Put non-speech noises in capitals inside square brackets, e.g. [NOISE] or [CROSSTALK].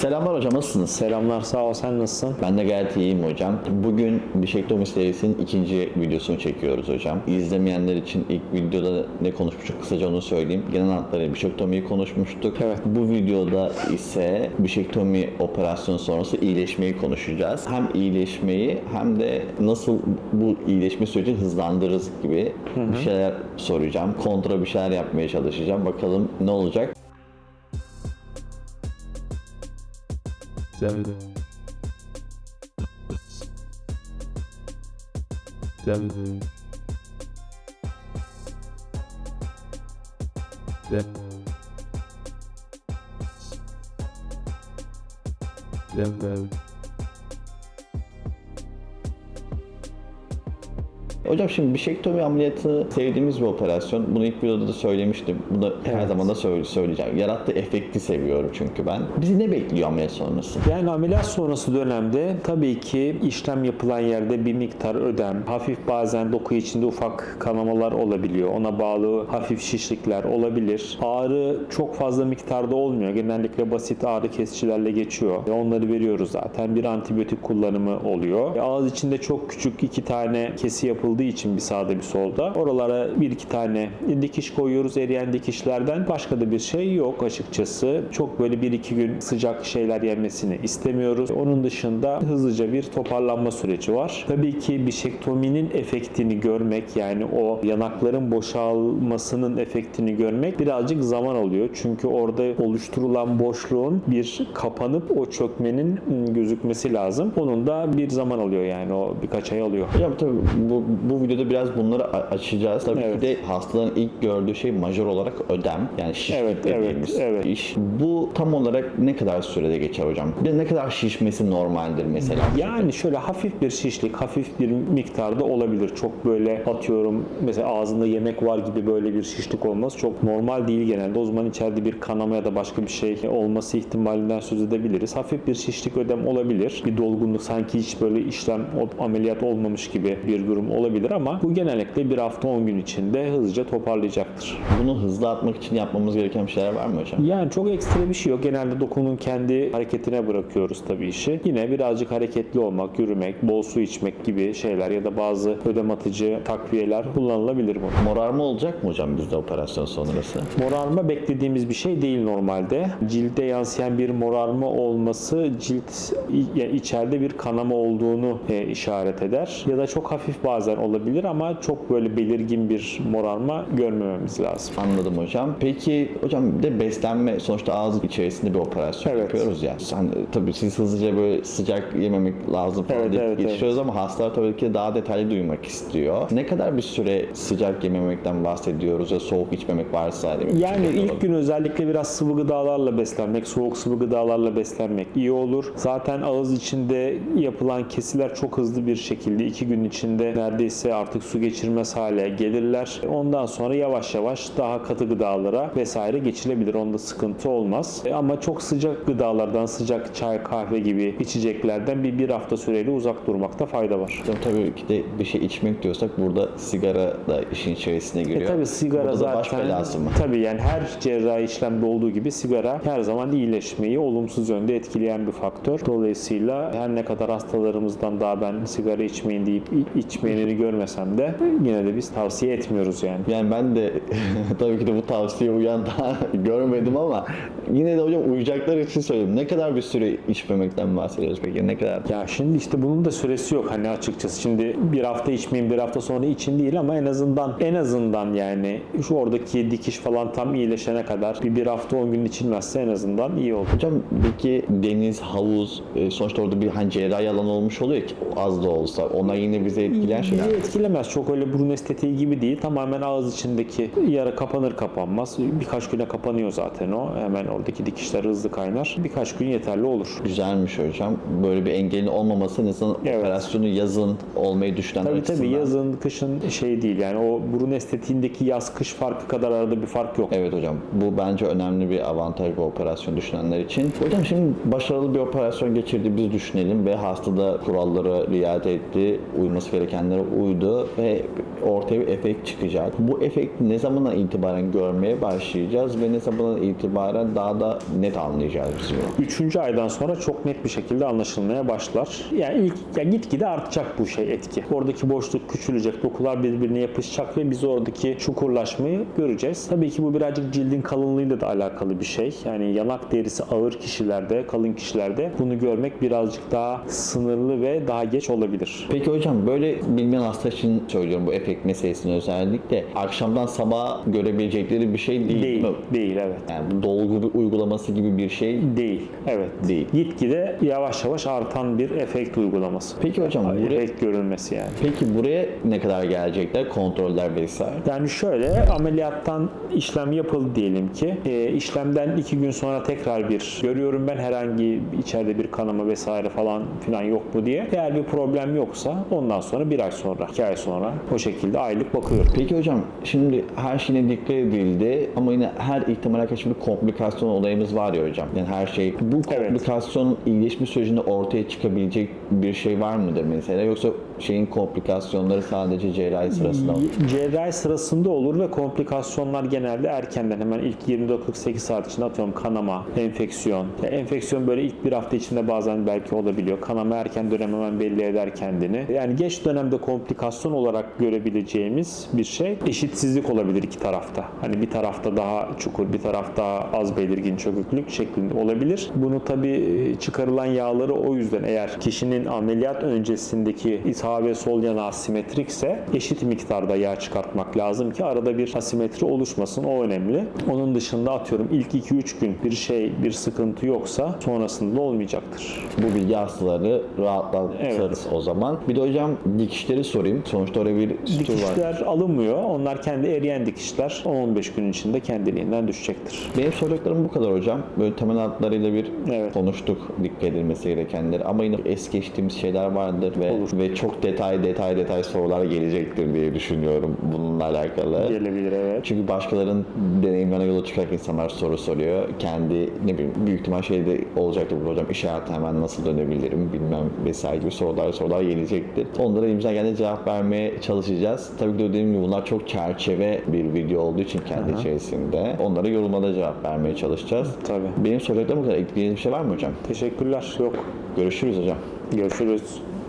Selamlar hocam nasılsınız? Selamlar sağ ol sen nasılsın? Ben de gayet iyiyim hocam. Bugün Bişektomi serisinin ikinci videosunu çekiyoruz hocam. İzlemeyenler için ilk videoda ne konuşmuştuk kısaca onu söyleyeyim. Genel hatlarıyla bişektomiyi konuşmuştuk. Evet. Bu videoda ise bişektomi operasyonu sonrası iyileşmeyi konuşacağız. Hem iyileşmeyi hem de nasıl bu iyileşme sürecini hızlandırırız gibi bir şeyler soracağım. Kontra bir şeyler yapmaya çalışacağım. Bakalım ne olacak? Seven. Seven. Seven. Seven. Hocam şimdi bişektomi ameliyatı sevdiğimiz bir operasyon. Bunu ilk videoda da söylemiştim. Bunu her Evet. zaman da söyle- söyleyeceğim. Yarattığı efekti seviyorum çünkü ben. Bizi ne bekliyor ameliyat sonrası? Yani ameliyat sonrası dönemde tabii ki işlem yapılan yerde bir miktar ödem, hafif bazen doku içinde ufak kanamalar olabiliyor. Ona bağlı hafif şişlikler olabilir. Ağrı çok fazla miktarda olmuyor. Genellikle basit ağrı kesicilerle geçiyor. Ve Onları veriyoruz zaten. Bir antibiyotik kullanımı oluyor. E, Ağız içinde çok küçük iki tane kesi yapıldığı için bir sağda bir solda. Oralara bir iki tane dikiş koyuyoruz eriyen dikişlerden. Başka da bir şey yok açıkçası. Çok böyle bir iki gün sıcak şeyler yenmesini istemiyoruz. Onun dışında hızlıca bir toparlanma süreci var. Tabii ki bişektominin efektini görmek yani o yanakların boşalmasının efektini görmek birazcık zaman alıyor. Çünkü orada oluşturulan boşluğun bir kapanıp o çökmenin ım, gözükmesi lazım. Onun da bir zaman alıyor yani o birkaç ay alıyor. Hocam tabii bu, bu videoda biraz bunları açacağız. Tabii Evet. ki de hastaların ilk gördüğü şey majör olarak ödem. Yani şişlik Evet, evet, dediğimiz evet. iş. Bu tam olarak ne kadar sürede geçer hocam? Bir ne kadar şişmesi normaldir mesela? Yani şöyle hafif bir şişlik, hafif bir miktarda olabilir. Çok böyle atıyorum mesela ağzında yemek var gibi böyle bir şişlik olması çok normal değil genelde. O zaman içeride bir kanama ya da başka bir şey olması ihtimalinden söz edebiliriz. Hafif bir şişlik ödem olabilir. Bir dolgunluk sanki hiç böyle işlem ameliyat olmamış gibi bir durum olabilir ama bu genellikle bir hafta 10 gün içinde hızlıca toparlayacaktır. Bunu hızlı atmak için yapmamız gereken bir şeyler var mı hocam? Yani çok ekstra bir şey yok. Genelde dokunun kendi hareketine bırakıyoruz tabii işi. Yine birazcık hareketli olmak, yürümek, bol su içmek gibi şeyler ya da bazı ödem atıcı takviyeler kullanılabilir bu. Morarma olacak mı hocam bizde operasyon sonrası? Morarma beklediğimiz bir şey değil normalde. Cilde yansıyan bir morarma olması cilt yani içeride bir kanama olduğunu e, işaret eder. Ya da çok hafif bazen olabilir ama çok böyle belirgin bir morarma görmememiz lazım. Anladım hocam. Peki hocam de beslenme sonuçta ağız içerisinde bir operasyon Evet. yapıyoruz ya. Sen, tabii siz hızlıca böyle sıcak yememek lazım falan Evet, evet, geçiyoruz ama hastalar tabii ki daha detaylı duymak istiyor. Ne kadar bir süre sıcak yememekten bahsediyoruz ya soğuk içmemek varsa mi? Yani ilk olur. gün özellikle biraz sıvı gıdalarla beslenmek, soğuk sıvı gıdalarla beslenmek iyi olur. Zaten ağız içinde yapılan kesiler çok hızlı bir şekilde iki gün içinde neredeyse artık su geçirmez hale gelirler. Ondan sonra yavaş yavaş daha katı gıdalara vesaire geçilebilir. Onda sıkıntı olmaz. E, Ama çok sıcak gıdalardan, sıcak çay, kahve gibi içeceklerden bir, bir hafta süreyle uzak durmakta fayda var. Tabii ki de bir şey içmek diyorsak burada sigara da işin içerisine giriyor. E tabi sigara Burada da zaten baş belası mı? tabi yani her cerrahi işlemde olduğu gibi sigara her zaman iyileşmeyi olumsuz yönde etkileyen bir faktör. Dolayısıyla her ne kadar hastalarımızdan daha ben sigara içmeyin deyip i- içmeyeni görmesem de yine de biz tavsiye etmiyoruz yani. Yani ben de [LAUGHS] tabii ki de bu tavsiyeye uyan daha [LAUGHS] görmedim ama yine de hocam uyacaklar için söyleyeyim. Ne kadar bir süre içmemekten bahsediyoruz peki? Ne kadar? Ya şimdi işte bunun da süresi yok hani açıkçası. Şimdi bir hafta içmeyin bir hafta sonra için değil ama en azından en azından yani şu oradaki dikiş falan tam iyileşene kadar bir, bir hafta 10 gün içilmezse en azından iyi olur. Hocam peki deniz, havuz, e, sonuçta orada bir hani cerrahi alan olmuş oluyor ki az da olsa. Onlar yine bizi etkileyen şeyler. Bizi etkilemez. Çok öyle burun estetiği gibi değil. Tamamen ağız içindeki yara kapanır kapanmaz. Birkaç güne kapanıyor zaten o. Hemen oradaki dikişler hızlı kaynar. Birkaç gün yeterli olur. Güzelmiş hocam. Böyle bir engelin olmaması azından Evet. operasyonu yazın olmayı düşünenler Tabii tabii açısından. yazın, kışın şey değil. Yani o burun estetiğindeki yaz kış farkı kadar arada bir fark yok. Evet hocam. Bu bence önemli bir avantaj bu operasyon düşünenler için. Hocam şimdi başarılı bir operasyon geçirdi biz düşünelim ve hasta da kurallara riayet etti. Uyması gerekenlere uydu ve ortaya bir efekt çıkacak. Bu efekt ne zamandan itibaren görmeye başlayacağız ve ne zamandan itibaren daha da net anlayacağız biz bunu? Üçüncü aydan sonra çok net bir şekilde anlaşılmaya başlar. Yani ilk ya gitgide artacak bu şey etki. Oradaki boşluk küçülecek, dokular birbirine yapışacak ve biz oradaki çukurlaşmayı göreceğiz. Tabii ki bu birazcık cildin kalınlığıyla da alakalı bir şey. Yani yanak derisi ağır kişilerde, kalın kişilerde bunu görmek birazcık daha sınırlı ve daha geç olabilir. Peki hocam böyle bilmeyen hasta için söylüyorum bu efekt meselesini özellikle akşamdan sabaha görebilecekleri bir şey değil, Değil, mi? değil evet. Yani dolgu bir uygulaması gibi bir şey Değil, evet. Değil. Gitgide yavaş yavaş artan bir efekt uygulaması. Peki hocam buraya, Efekt görülmesi yani. peki buraya ne kadar gelecekler? Kontroller vesaire. Yani şöyle ameliyattan işlem yapıldı diyelim ki e, işlemden iki gün sonra tekrar bir görüyorum ben herhangi içeride bir kanama vesaire falan filan yok mu diye. Eğer bir problem yoksa ondan sonra bir ay sonra, iki ay sonra o şekilde aylık bakıyorum. Peki hocam şimdi her şeyine dikkat edildi ama yine her ihtimale karşı bir komplikasyon olayımız var ya hocam. Yani her şey bu Evet. komplikasyonun iyileşme sürecinde ortaya çıkabilecek bir şey var mıdır mesela yoksa şeyin komplikasyonları sadece cerrahi sırasında mı? Cerrahi sırasında olur ve komplikasyonlar genelde erkenden hemen ilk 24-48 saat içinde atıyorum kanama, enfeksiyon. Enfeksiyon böyle ilk bir hafta içinde bazen belki olabiliyor. Kanama erken dönem hemen belli eder kendini. Yani geç dönemde komplikasyon olarak görebileceğimiz bir şey eşitsizlik olabilir iki tarafta. Hani bir tarafta daha çukur, bir taraf daha az belirgin çöküklük şeklinde olabilir. Bunu tabii çıkarılan yağları o yüzden eğer kişinin ameliyat öncesindeki sağ ve sol yana asimetrikse eşit miktarda yağ çıkartmak lazım ki arada bir asimetri oluşmasın. O önemli. Onun dışında atıyorum ilk 2-3 gün bir şey, bir sıkıntı yoksa sonrasında da olmayacaktır. Bu bilgi hastaları rahatlatırız o zaman. Bir de hocam dikişleri sorayım. Sonuçta oraya bir sütür var. Dikişler alınmıyor. Onlar kendi eriyen dikişler 10-15 gün içinde kendiliğinden düşecektir. Benim soracaklarım bu kadar hocam. Böyle temel hatlarıyla bir Evet. konuştuk dikkat edilmesi gerekenleri. Ama yine es geçtiğimiz şeyler vardır ve Olur. ve çok detay detay detay sorular gelecektir diye düşünüyorum bununla alakalı. Gelebilir evet. Çünkü başkalarının deneyimlerine yola çıkarak insanlar soru soruyor. Kendi ne bileyim büyük ihtimal şeyde olacaktır bu hocam iş hayatına hemen nasıl dönebilirim bilmem vesaire gibi sorular sorular gelecektir. Onlara elimizden geldiğince cevap vermeye çalışacağız. Tabii ki de dediğim gibi bunlar çok çerçeve bir video olduğu için kendi içerisinde. Onlara yorumlara cevap vermeye çalışacağız. Tabii. Benim soracaklarım bu kadar. Ekleyeceğiniz bir şey var mı hocam? Teşekkürler. Yok. Görüşürüz hocam. Görüşürüz.